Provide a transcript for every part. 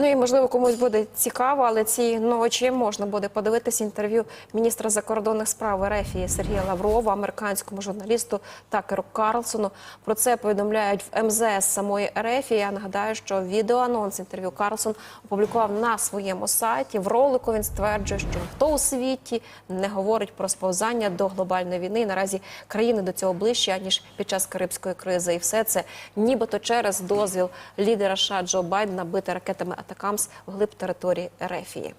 Ну і можливо комусь буде цікаво, але ці ночі можна буде подивитися інтерв'ю міністра закордонних справ РФ Сергія Лаврова, американському журналісту Такеру Карлсону. Про це повідомляють в МЗС самої РФ. Я нагадаю, що відеоанонс інтерв'ю Карлсон опублікував на своєму сайті. В ролику він стверджує, що ніхто у світі не говорить про сповзання до глобальної війни. І Наразі країни до цього ближче ніж під час карибської кризи, і все це нібито через дозвіл лідера США Джо Байдена бити ракетами Атакамс вглиб території Ерефії.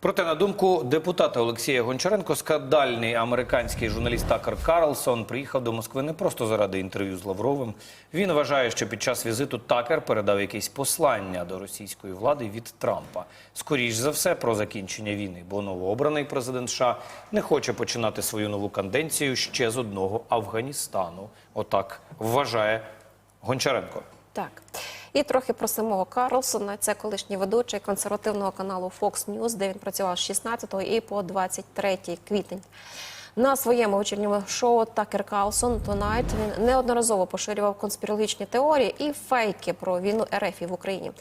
Проте, на думку депутата Олексія Гончаренко, скандальний американський журналіст Такер Карлсон приїхав до Москви не просто заради інтерв'ю з Лавровим. Він вважає, що під час візиту Такер передав якесь послання до російської влади від Трампа. Скоріш за все про закінчення війни, бо новообраний президент США не хоче починати свою нову канденцію ще з одного Афганістану. Отак вважає Гончаренко. Так. І трохи про самого Карлсона. Це колишній ведучий консервативного каналу Fox News, де він працював з 16 і по 23 квітень. На своєму вечірньому шоу Такер Карлсон Tonight він неодноразово поширював конспірологічні теорії і фейки про війну РФ в Україні.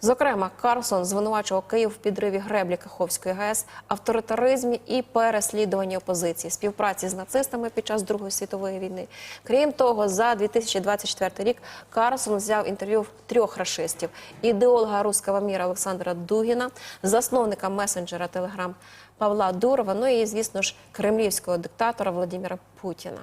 Зокрема, Карлсон звинувачував Київ в підриві греблі Каховської ГЕС, авторитаризмі і переслідуванні опозиції, співпраці з нацистами під час Другої світової війни. Крім того, за 2024 рік Карлсон взяв інтерв'ю трьох рашистів: ідеолога руского міра Олександра Дугіна, засновника месенджера Телеграм Павла Дурова, ну і звісно ж кремлівського диктатора Владимира Путіна.